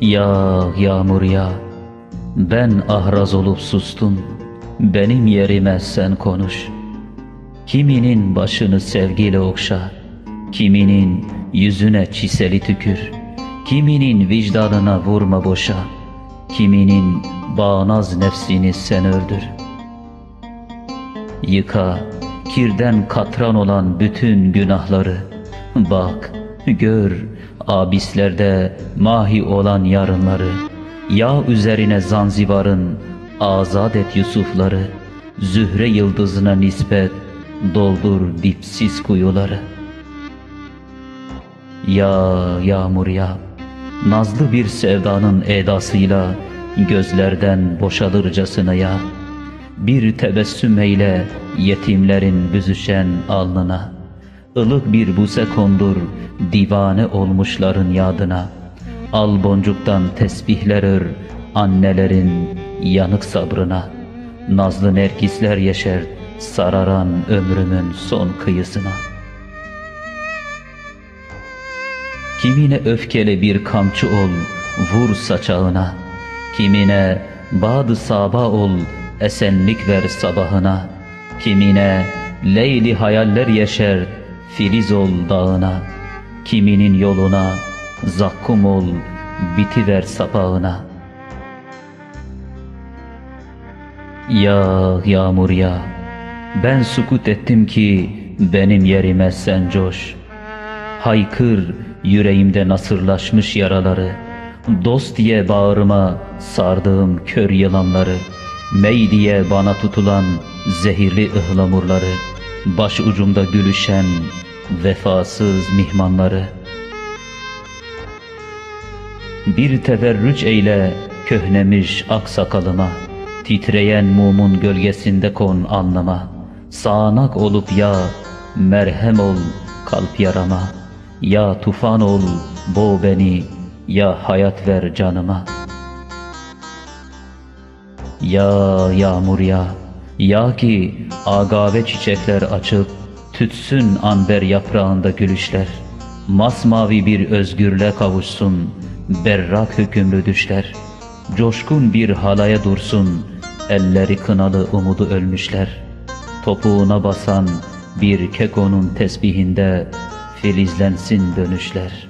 Ya yağmur ya, ben ahraz olup sustum, benim yerime sen konuş. Kiminin başını sevgiyle okşa, kiminin yüzüne çiseli tükür, kiminin vicdanına vurma boşa, kiminin bağnaz nefsini sen öldür. Yıka, kirden katran olan bütün günahları, bak, gör, abislerde mahi olan yarınları, yağ üzerine Zanzibar'ın azat et Yusufları, zühre yıldızına nispet doldur dipsiz kuyuları. Ya yağmur ya, nazlı bir sevdanın edasıyla gözlerden boşalırcasına ya, bir tebessüm eyle yetimlerin büzüşen alnına, ılık bir buse kondur divane olmuşların yadına, al boncuktan tesbihler ör annelerin yanık sabrına, nazlı nergisler yeşer sararan ömrümün son kıyısına. Kimine öfkeli bir kamçı ol, vur saçağına. Kimine badı saba ol, esenlik ver sabahına. Kimine leyli hayaller yeşer, filiz ol dağına. Kiminin yoluna zakkum ol, bitiver sapağına. Ya yağmur ya, ben sukut ettim ki benim yerime sen coş. Haykır yüreğimde nasırlaşmış yaraları Dost diye bağrıma sardığım kör yılanları Mey diye bana tutulan zehirli ıhlamurları Baş ucumda gülüşen vefasız mihmanları. Bir teverrüç eyle köhnemiş aksakalıma Titreyen mumun gölgesinde kon anlama. Sağanak olup ya merhem ol kalp yarama. Ya tufan ol, boğ beni, ya hayat ver canıma. Ya yağmur ya, ya ki agave çiçekler açıp, tütsün amber yaprağında gülüşler. Masmavi bir özgürle kavuşsun, berrak hükümlü düşler. Coşkun bir halaya dursun, elleri kınalı umudu ölmüşler. Topuğuna basan bir kekonun tesbihinde filizlensin dönüşler.